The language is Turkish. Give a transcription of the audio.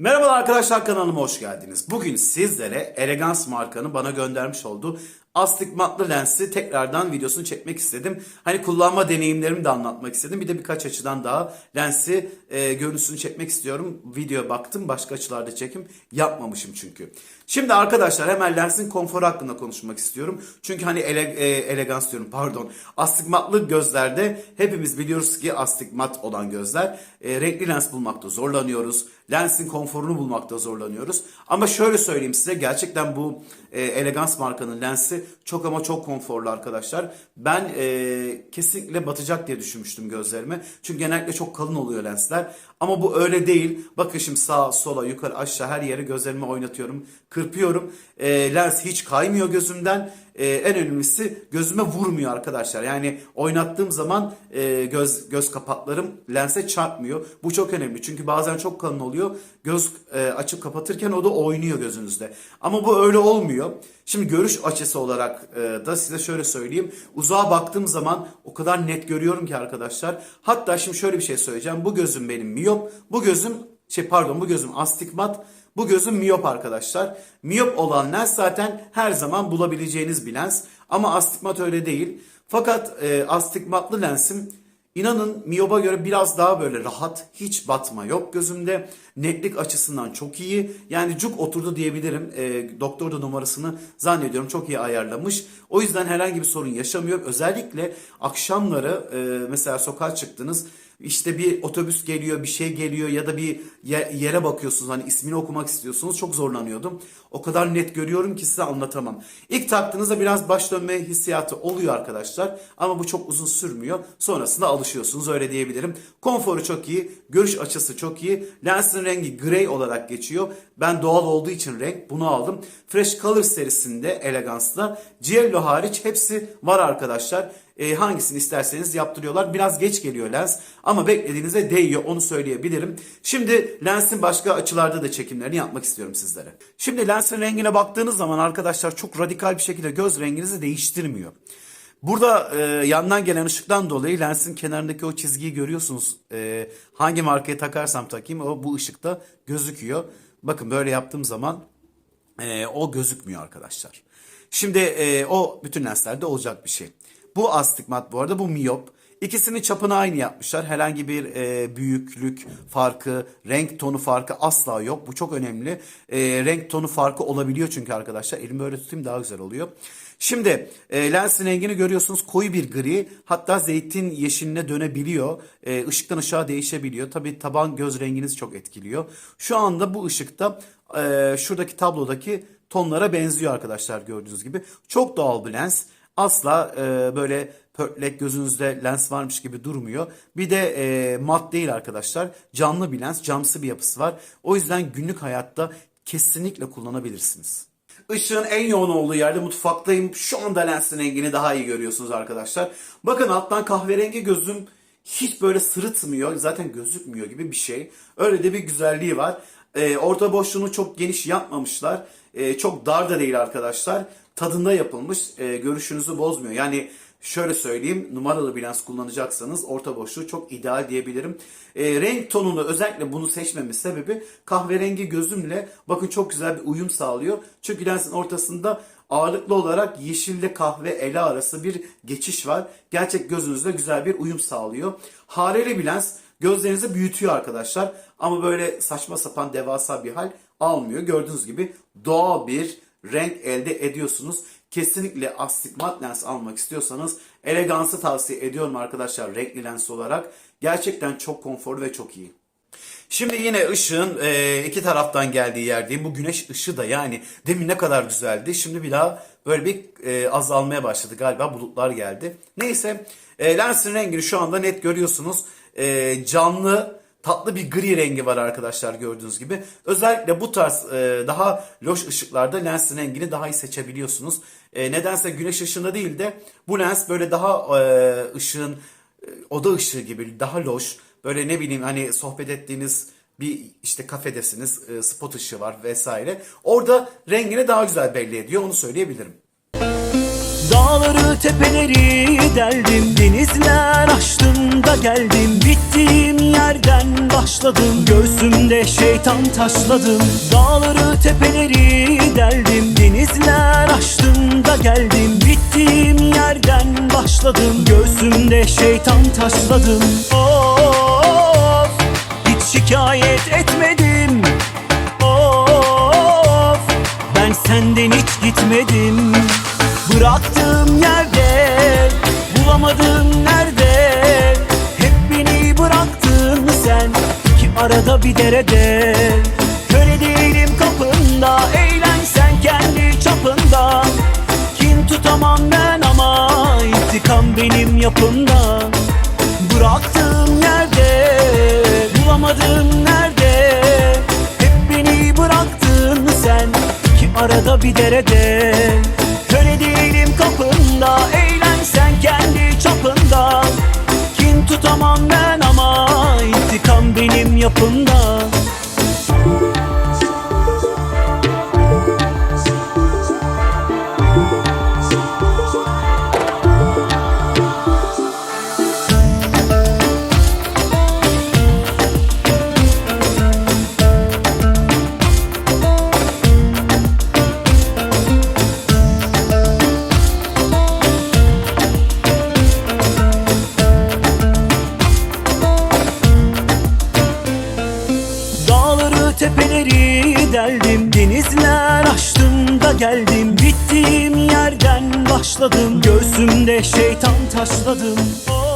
Merhabalar arkadaşlar kanalıma hoş geldiniz. Bugün sizlere Elegans markanın bana göndermiş olduğu astigmatlı lensi tekrardan videosunu çekmek istedim. Hani kullanma deneyimlerimi de anlatmak istedim. Bir de birkaç açıdan daha lensi e, görüntüsünü çekmek istiyorum. Videoya baktım başka açılarda çekim yapmamışım çünkü. Şimdi arkadaşlar hemen lensin konforu hakkında konuşmak istiyorum. Çünkü hani ele, e, elegans diyorum pardon. Astigmatlı gözlerde hepimiz biliyoruz ki astigmat olan gözler e, renkli lens bulmakta zorlanıyoruz. Lensin konforunu bulmakta zorlanıyoruz. Ama şöyle söyleyeyim size gerçekten bu e, elegans markanın lensi çok ama çok konforlu arkadaşlar. Ben e, kesinlikle batacak diye düşünmüştüm gözlerime. Çünkü genellikle çok kalın oluyor lensler. Ama bu öyle değil. Bakın şimdi sağa, sola, yukarı, aşağı her yere gözlerimi oynatıyorum. Kırpıyorum. E, lens hiç kaymıyor gözümden. E, en önemlisi gözüme vurmuyor arkadaşlar. Yani oynattığım zaman e, göz göz kapaklarım lense çarpmıyor. Bu çok önemli. Çünkü bazen çok kalın oluyor. Göz e, açıp kapatırken o da oynuyor gözünüzde. Ama bu öyle olmuyor. Şimdi görüş açısı olarak e, da size şöyle söyleyeyim. Uzağa baktığım zaman o kadar net görüyorum ki arkadaşlar. Hatta şimdi şöyle bir şey söyleyeceğim. Bu gözüm benim miyop. Bu gözüm şey pardon bu gözüm astigmat. Bu gözüm miyop arkadaşlar. Miyop olan lens zaten her zaman bulabileceğiniz bir lens. Ama astigmat öyle değil. Fakat e, astigmatlı lensim inanın miyoba göre biraz daha böyle rahat. Hiç batma yok gözümde. Netlik açısından çok iyi. Yani cuk oturdu diyebilirim. E, doktor da numarasını zannediyorum çok iyi ayarlamış. O yüzden herhangi bir sorun yaşamıyorum. Özellikle akşamları e, mesela sokağa çıktınız. İşte bir otobüs geliyor, bir şey geliyor ya da bir ye- yere bakıyorsunuz hani ismini okumak istiyorsunuz. Çok zorlanıyordum. O kadar net görüyorum ki size anlatamam. İlk taktığınızda biraz baş dönme hissiyatı oluyor arkadaşlar. Ama bu çok uzun sürmüyor. Sonrasında alışıyorsunuz öyle diyebilirim. Konforu çok iyi, görüş açısı çok iyi. Lensin rengi grey olarak geçiyor. Ben doğal olduğu için renk bunu aldım. Fresh Color serisinde Elegance'da Cielo hariç hepsi var arkadaşlar. E, hangisini isterseniz yaptırıyorlar. Biraz geç geliyor lens ama beklediğinize değiyor onu söyleyebilirim. Şimdi lensin başka açılarda da çekimlerini yapmak istiyorum sizlere. Şimdi lensin rengine baktığınız zaman arkadaşlar çok radikal bir şekilde göz renginizi değiştirmiyor. Burada e, yandan gelen ışıktan dolayı lensin kenarındaki o çizgiyi görüyorsunuz. E, hangi markaya takarsam takayım o bu ışıkta gözüküyor. Bakın böyle yaptığım zaman e, o gözükmüyor arkadaşlar. Şimdi e, o bütün lenslerde olacak bir şey. Bu astigmat bu arada bu miyop. İkisinin çapını aynı yapmışlar. Herhangi bir e, büyüklük farkı, renk tonu farkı asla yok. Bu çok önemli. E, renk tonu farkı olabiliyor çünkü arkadaşlar. Elimi böyle tutayım daha güzel oluyor. Şimdi e, lensin rengini görüyorsunuz koyu bir gri hatta zeytin yeşiline dönebiliyor. E, ışıktan ışığa değişebiliyor. Tabi taban göz renginiz çok etkiliyor. Şu anda bu ışıkta e, şuradaki tablodaki tonlara benziyor arkadaşlar gördüğünüz gibi. Çok doğal bir lens. Asla e, böyle pörtlek gözünüzde lens varmış gibi durmuyor. Bir de e, mat değil arkadaşlar. Canlı bir lens, camsı bir yapısı var. O yüzden günlük hayatta kesinlikle kullanabilirsiniz. Işığın en yoğun olduğu yerde mutfaktayım. Şu anda lensin rengini daha iyi görüyorsunuz arkadaşlar. Bakın alttan kahverengi gözüm hiç böyle sırıtmıyor. Zaten gözükmüyor gibi bir şey. Öyle de bir güzelliği var. Ee, orta boşluğunu çok geniş yapmamışlar. Ee, çok dar da değil arkadaşlar. Tadında yapılmış. Ee, görüşünüzü bozmuyor. Yani şöyle söyleyeyim numaralı bir lens kullanacaksanız orta boşluğu çok ideal diyebilirim. Ee, renk tonunu özellikle bunu seçmemin sebebi kahverengi gözümle bakın çok güzel bir uyum sağlıyor. Çünkü lensin ortasında ağırlıklı olarak yeşille kahve ele arası bir geçiş var. Gerçek gözünüzde güzel bir uyum sağlıyor. Hareli bir lens gözlerinizi büyütüyor arkadaşlar. Ama böyle saçma sapan devasa bir hal almıyor. Gördüğünüz gibi doğal bir renk elde ediyorsunuz. Kesinlikle astigmat lens almak istiyorsanız elegansı tavsiye ediyorum arkadaşlar renkli lens olarak. Gerçekten çok konforlu ve çok iyi. Şimdi yine ışığın e, iki taraftan geldiği yerdeyim. Bu güneş ışığı da yani demin ne kadar güzeldi. Şimdi bir daha böyle bir e, azalmaya başladı galiba bulutlar geldi. Neyse e, lensin rengini şu anda net görüyorsunuz. E, canlı tatlı bir gri rengi var arkadaşlar gördüğünüz gibi. Özellikle bu tarz e, daha loş ışıklarda lensin rengini daha iyi seçebiliyorsunuz. E, nedense güneş ışığında değil de bu lens böyle daha e, ışığın e, oda ışığı gibi daha loş. Böyle ne bileyim hani sohbet ettiğiniz bir işte kafedesiniz, e, spot ışığı var vesaire. Orada rengini daha güzel belli ediyor onu söyleyebilirim. Dağ Dağları tepeleri deldim Denizler aştım da geldim. Bittiğim yerden başladım Göğsümde şeytan taşladım. Dağları tepeleri deldim Denizler aştım da geldim. Bittiğim yerden başladım Göğsümde şeytan taşladım. Of hiç şikayet etmedim. Of ben senden hiç gitmedim Bıraktığım yerde Bulamadım nerede? Hep beni bıraktın sen Ki arada bir derede. Köle değilim kapında Eğlen sen kendi çapında. Kim tutamam ben ama intikam benim yapımda. Bıraktığım yerde Bulamadım nerede? Hep beni bıraktın sen Ki arada bir derede Değilim kapında Eğlen sen kendi çapında. Kin tutamam ben ama intikam benim yapımda tepeleri deldim Denizler aştım da geldim. Bittiğim yerden başladım Göğsümde şeytan taşladım. Oh